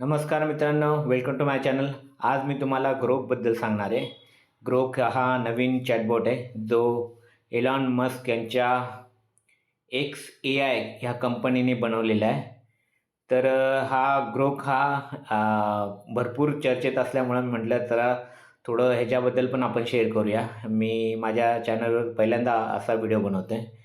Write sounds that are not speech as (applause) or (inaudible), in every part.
नमस्कार मित्रांनो welcome to my channel आज मी तुम्हाला ग्रोकबद्दल सांगणार आहे. ग्रोक हा नवीन चॅटबॉट आहे. जो एलॉन मस्क यांच्या एक्स ए आय ह्या कंपनीने बनवलेला आहे. तर हा ग्रोक हा भरपूर चर्चेत असल्यामुळं म्हटलं जरा थोडं ह्याच्याबद्दल पण आपण शेअर करूया. मी माझ्या चॅनलवर पहिल्यांदा असा व्हिडिओ बनवतो आहे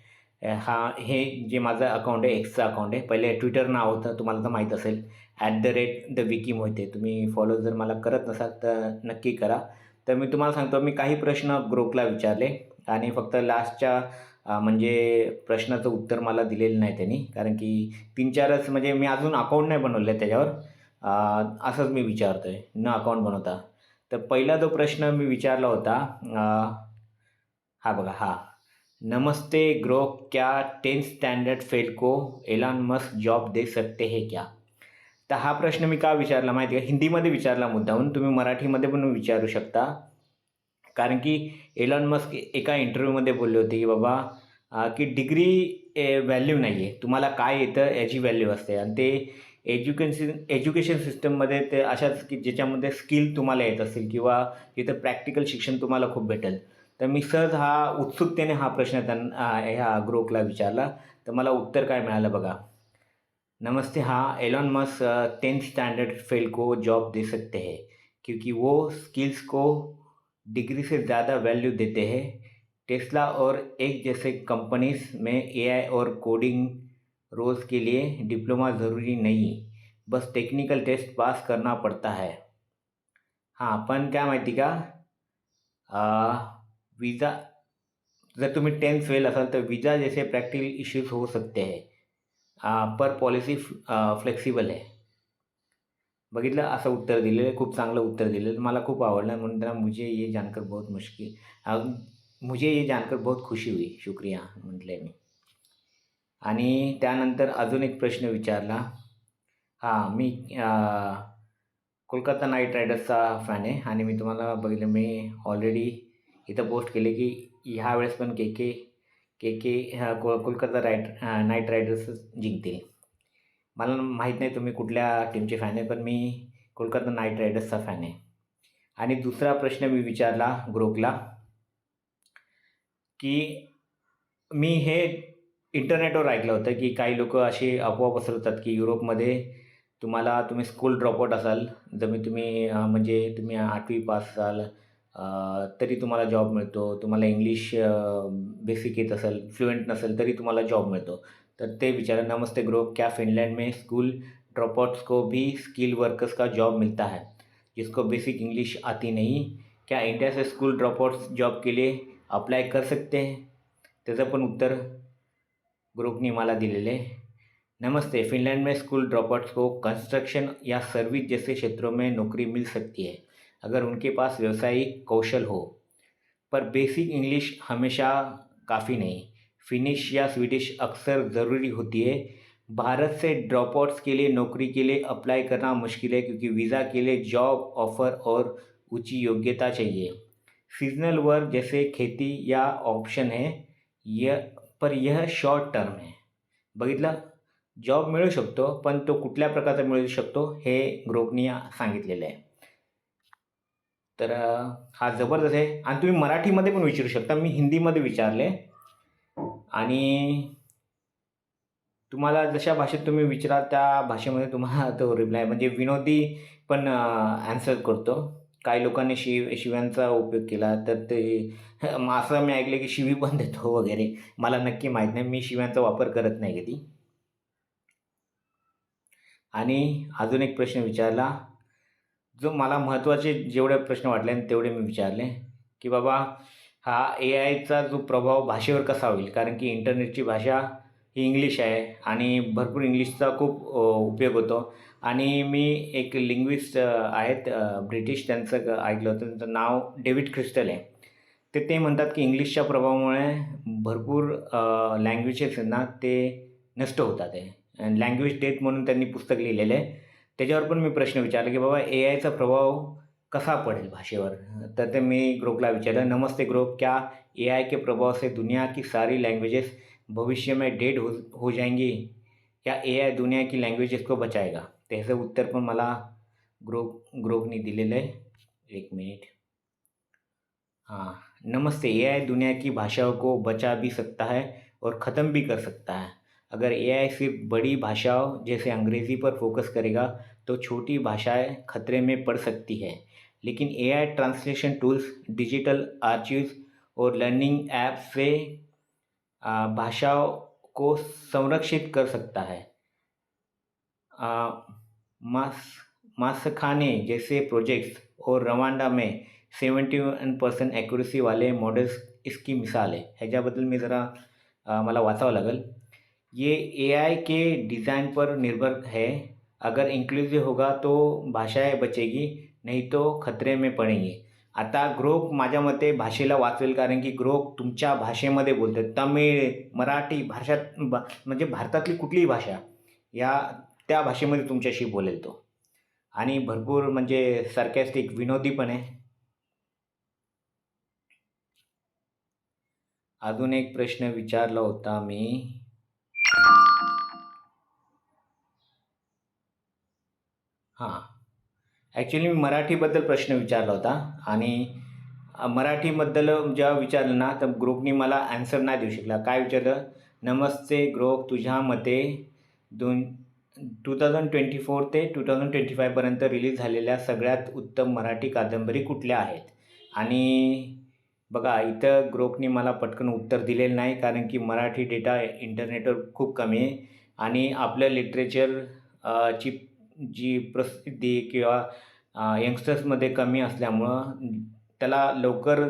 हा हे जे माझं अकाउंट आहे एक्सचं अकाउंट आहे. पहिले ट्विटर नाव होतं तुम्हाला तर माहीत असेल. At the rate the Vicky Mohite. तुम्ही फॉलो जर मला करत नसाल तर नक्की करा. तर मी तुम्हाला सांगतो मी काही प्रश्न ग्रुपला विचारले आणि फक्त लास्टच्या म्हणजे प्रश्नाचं उत्तर मला दिलेलं नाही त्यांनी. कारण की तीन चारच म्हणजे मी अजून अकाउंट नाही बनवलं आहे त्याच्यावर असंच मी विचारतो आहे न अकाउंट बनवता. तर पहिला जो प्रश्न मी विचारला होता हा बघा हा. नमस्ते ग्रो क्या टेंथ स्टँडर्ड फेल को एलॉन मस्क जॉब दे सकते हे क्या? तर हा प्रश्न मी का विचारला माहिती आहे का? हिंदीमध्ये विचारला मुद्दाहून तुम्ही मराठीमध्ये पण विचारू शकता. कारण की एलॉन मस्क एका इंटरव्ह्यूमध्ये बोलले होते की बाबा की डिग्री व्हॅल्यू नाही आहे तुम्हाला काय येतं याची व्हॅल्यू असते. आणि ते एज्युकेशन एज्युकेशन सिस्टममध्ये ते अशाच की ज्याच्यामध्ये स्किल तुम्हाला येत असेल किंवा तिथं प्रॅक्टिकल शिक्षण तुम्हाला खूप भेटेल. तर मी सहज हा उत्सुकतेने हा प्रश्न त्यांना ह्या ग्रुपला विचारला. तर मला उत्तर काय मिळालं बघा. नमस्ते हाँ Elon Musk tenth standard fail को जॉब दे सकते हैं, क्योंकि वो स्किल्स को डिग्री से ज़्यादा वैल्यू देते हैं। टेस्ला और एक जैसे कंपनीज़ में एआई और कोडिंग रोल्स के लिए डिप्लोमा ज़रूरी नहीं, बस टेक्निकल टेस्ट पास करना पड़ता है। हाँ पण काय माहिती का विज़ा जर तुम्ही टेंथ फेल असाल तर विज़ा जैसे प्रैक्टिकल इश्यूज़ हो सकते हैं। पर पॉलिसी फ्लेक्सिबल आहे. बघितलं? असं उत्तर दिलेलं आहे खूप चांगलं उत्तर दिलेलं. मला खूप आवडलं. म्हणून त्यांना मुझे ये जानकर बहुत मुश्किल. मुझे ये जानकर बहुत खुशी हुई. शुक्रिया म्हटलं मी. आणि त्यानंतर अजून एक प्रश्न विचारला. हां मी कोलकाता नाईट रायडर्सचा फॅन आहे. आणि मी तुम्हाला बघितलं मी ऑलरेडी इथं पोस्ट केले की ह्या वेळेस पण के के के के ह्या को कोलकाता राईट नाईट रायडर्सच जिंकतील. मला माहीत नाही तुम्ही कुठल्या टीमचे फॅन आहे पण मी कोलकाता नाईट रायडर्सचा फॅन आहे. आणि दुसरा प्रश्न मी विचारला ग्रुपला की मी हे इंटरनेटवर ऐकलं होतं की काही लोक असे अफवा पसरवतात की युरोपमध्ये तुम्हाला तुम्ही स्कूल ड्रॉपआउट असाल जर मी तुम्ही म्हणजे तुम्ही आठवी पास असाल तरी तुम्हाला जॉब मिळतो. तुम्हाला इंग्लिश बेसिक येत असेल फ्लुएंट नसेल तरी तुम्हाला जॉब मिळतो. तर ते विचारा. नमस्ते ग्रुप. क्या फिनलैंड में स्कूल ड्रॉपआउट्स को भी स्किल वर्कर्स का जॉब मिलता है? जिसको बेसिक इंग्लिश आती नहीं क्या इंडिया से स्कूल ड्रॉपआउट्स जॉब के लिए अप्लाय कर सकते हैं? त्याचं पण उत्तर ग्रुपनी मला दिलेले. आहे नमस्ते. फिनलैंड में स्कूल ड्रॉपआउट्स को कंस्ट्रक्शन या सर्विस जैसे क्षेत्रों में नौकरी मिल सकती है? अगर उनके पास व्यवसायिक कौशल हो, पर बेसिक इंग्लिश हमेशा काफ़ी नहीं। फिनिश या स्वीडिश अक्सर ज़रूरी होती है। भारत से ड्रॉपआउट्स के लिए, नौकरी के लिए अप्लाई करना मुश्किल है क्योंकि वीज़ा के लिए जॉब ऑफ़र और ऊँची योग्यता चाहिए। सीजनल वर्क जैसे खेती या ऑप्शन है, यह, पर यह शॉर्ट टर्म है। बघितलं जॉब मिळू शकतो, पण तो कुठल्या प्रकारचा मिळू शकतो, हे ग्रुपनी सांगितलेलं आहे. तर हा जबरदस्त आहे. आणि तुम्ही मराठीमध्ये पण विचारू शकता. मी हिंदीमध्ये विचारले. आणि तुम्हाला जशा भाषेत तुम्ही विचारा त्या भाषेमध्ये तुम्हाला तो रिप्लाय म्हणजे विनोदी पण ॲन्सर करतो. काही लोकांनी शिव शिव्यांचा उपयोग केला तर ते असं मी ऐकलं की शिवी पण देतो वगैरे. मला नक्की माहीत नाही. मी शिव्यांचा वापर करत नाही कधी. आणि अजून एक प्रश्न विचारला. जो मला महत्त्वाचे जेवढे प्रश्न वाटले तेवढे मी विचारले की बाबा हा ए आयचा जो प्रभाव भाषेवर कसा होईल? कारण की इंटरनेटची भाषा ही इंग्लिश आहे आणि भरपूर इंग्लिशचा खूप उपयोग होतो. आणि मी एक लिंग्विस्ट आहेत ब्रिटिश त्यांचं ऐकलं होतं त्यांचं नाव डेव्हिड क्रिस्टल आहे. ते ते म्हणतात की इंग्लिशच्या प्रभावामुळे भरपूर लँग्वेजेस ना ते नष्ट होतात आहे. लँग्वेज डेथ म्हणून त्यांनी पुस्तक लिहिलेलं आहे. त्याच्यावर पण मी प्रश्न विचारला की बाबा ए आयचा प्रभाव कसा पडेल भाषेवर? तर ते मी ग्रुपला विचारलं, नमस्ते ग्रुप, क्या ए आई के प्रभाव से दुनिया की सारी लैंग्वेजेस भविष्य में डेड हो हो जाएँगी? क्या ए आय दुनिया की लँग्वेजेस को बचाएगा? त्याचं उत्तर पण मला ग्रो ग्रोकने दिलेलं आहे. एक मिनिट. हाँ. नमस्ते ए आई दुनिया की भाषाओं को बचा भी सकता है और ख़त्म भी कर सकता है। अगर ए आई सिर्फ़ बड़ी भाषाओं जैसे अंग्रेज़ी पर फोकस करेगा तो छोटी भाषाएँ खतरे में पड़ सकती है। लेकिन A I translation tools digital archives और लर्निंग ऐप से भाषाओं को संरक्षित कर सकता है। मास, मासखाने जैसे प्रोजेक्ट्स और रवांडा में सेवेंटी वन पर्सेंट ॲक्युरेसी वाले मॉडेल्स इसकी मिसाल है। ह्याच्याबद्दल मी जरा मला वाचावं लागेल। ये ए आई के डिज़ाइन पर निर्भर है। अगर इंक्लूसिव होगा तो भाषाएं बचेगी नाही तो खतरे में पडेंगे। आता ग्रोक माझ्या मते भाषेला वाचवेल कारण की ग्रोक तुमच्या भाषेमध्ये बोलते तमिळ मराठी भाषा बा म्हणजे भारतातली कुठलीही भाषा या त्या भाषेमध्ये तुमच्याशी बोलेल तो. आणि भरपूर म्हणजे सरकॅस्टिक विनोदी पण आहे. अजून एक प्रश्न विचारला होता मी. हां. ॲक्च्युली मी मराठीबद्दल प्रश्न विचारला होता आणि मराठीबद्दल जेव्हा विचारलं ना तर ग्रुपनी मला ॲन्सर नाही देऊ शकला. काय विचारलं? नमस्ते ग्रोक तुझ्या मते दोन टू थाउजंड ट्वेंटी फोर ते टू थाउजंड ट्वेंटी फायपर्यंत रिलीज झालेल्या सगळ्यात उत्तम मराठी कादंबरी कुठल्या आहेत? आणि बघा इथं ग्रोकनी मला पटकन उत्तर दिलेलं नाही कारण की मराठी डेटा इंटरनेटवर खूप कमी आहे. आणि आपलं लिटरेचर ची जी प्रसिद्धी किंवा यंगस्टर्समध्ये कमी असल्यामुळं त्याला लवकर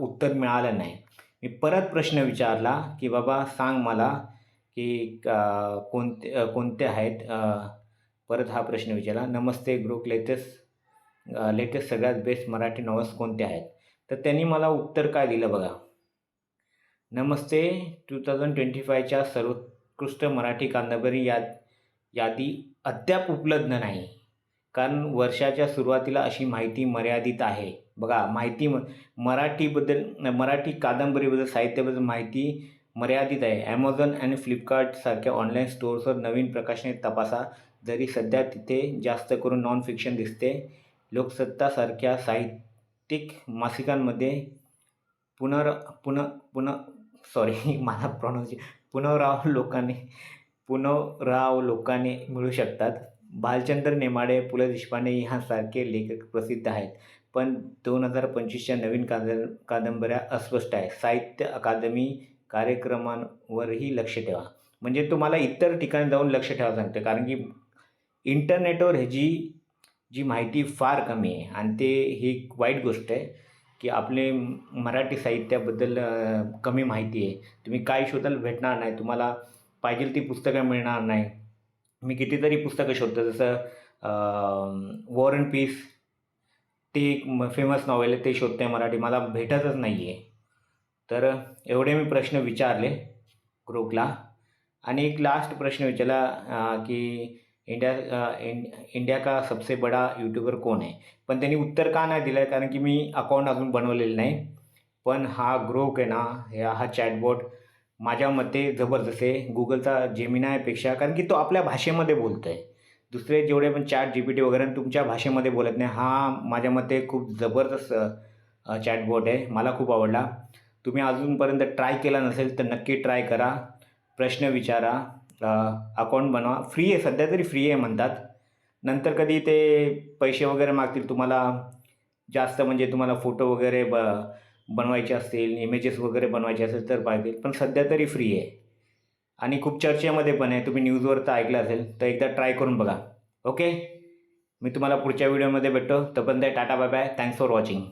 उत्तर मिळालं नाही. मी परत प्रश्न विचारला की बाबा सांग मला की कोणते कोणते आहेत परत हा प्रश्न विचारला. नमस्ते ग्रुप लेटेस्ट लेटेस्ट सगळ्यात बेस्ट मराठी नॉवेल्स कोणते आहेत? तर त्यांनी मला उत्तर काय दिलं बघा. नमस्ते टू थाउजंड ट्वेंटी फायच्या सर्वोत्कृष्ट मराठी कादंबरी या यादी अद्याप उपलब्ध नाही. कारण वर्षाच्या सुरुवातीला अशी माहिती मर्यादित आहे. बघा माहिती म मराठीबद्दल मराठी कादंबरीबद्दल साहित्याबद्दल माहिती मर्यादित आहे. ॲमेझॉन आणि फ्लिपकार्टसारख्या ऑनलाईन स्टोअर्सवर नवीन प्रकाशने तपासा. जरी सध्या तिथे जास्त करून नॉन फिक्शन दिसते लोकसत्तासारख्या साहित्यिक मासिकांमध्ये पुनर पुन पुन सॉरी (laughs) मला प्रॉनाऊन्स पुनराव लोकांनी पुनरावलोकाने मिळू शकतात. भालचंद्र नेमाडे पु ल देशपांडे ह्यांसारखे लेखक प्रसिद्ध आहेत. पण दोन हजार पंचवीसच्या नवीन काद कादंबऱ्या अस्पष्ट आहे साहित्य अकादमी कार्यक्रमांवरही लक्ष ठेवा. म्हणजे तुम्हाला इतर ठिकाणी जाऊन लक्ष ठेवावं सांगतं कारण की इंटरनेटवर ह्याची जी माहिती फार कमी आहे. आणि ते ही एक वाईट गोष्ट आहे की आपले मराठी साहित्याबद्दल कमी माहिती आहे. तुम्ही काय शोधाल भेटणार नाही. तुम्हाला पाहिजे ती पुस्तकं मिळणार नाही. मी कितीतरी पुस्तकं शोधतो जसं वॉर अँड पीस ते एक फेमस नॉवेल आहे ते शोधते आहे मराठी. मला भेटतच नाही आहे तर एवढे मी प्रश्न विचारले ग्रुपला. आणि एक लास्ट प्रश्न विचारला की इंडिया इं इंडिया का सबसे बडा यूट्यूबर कोण आहे? पण त्यांनी उत्तर का नाही दिलं? आहे कारण की मी अकाउंट अजून बनवलेलं नाही. पण हा ग्रोक आहे ना हा चॅटबॉट माझ्या मते जबरदस्त आहे. गुगलचा जेमिनायपेक्षा कारण की तो आपल्या भाषेमध्ये बोलतो आहे दुसरे जेवढे पण चॅट जी पी टी वगैरे तुमच्या भाषेमध्ये बोलत नाही. हा माझ्या मते खूप जबरदस्त चॅटबॉट आहे. मला खूप आवडला. तुम्ही अजूनपर्यंत ट्राय केला नसेल तर नक्की ट्राय करा. प्रश्न विचारा. अकाउंट बनवा. फ्री आहे सध्या तरी फ्री आहे म्हणतात. नंतर कधी ते पैसे वगैरे मागतील तुम्हाला जास्त म्हणजे तुम्हाला फोटो वगैरे ब बनवायचे असतील इमेजेस वगैरे बनवायचे असेल तर पाहतील. पण सध्या तरी फ्री आहे. आणि खूप चर्चेमध्ये पण आहे. तुम्ही न्यूजवर तर ऐकलं असेल तर एकदा ट्राय करून बघा. ओके मी तुम्हाला पुढच्या व्हिडिओमध्ये भेटतो. तोपर्यंत tata bye bye thanks for watching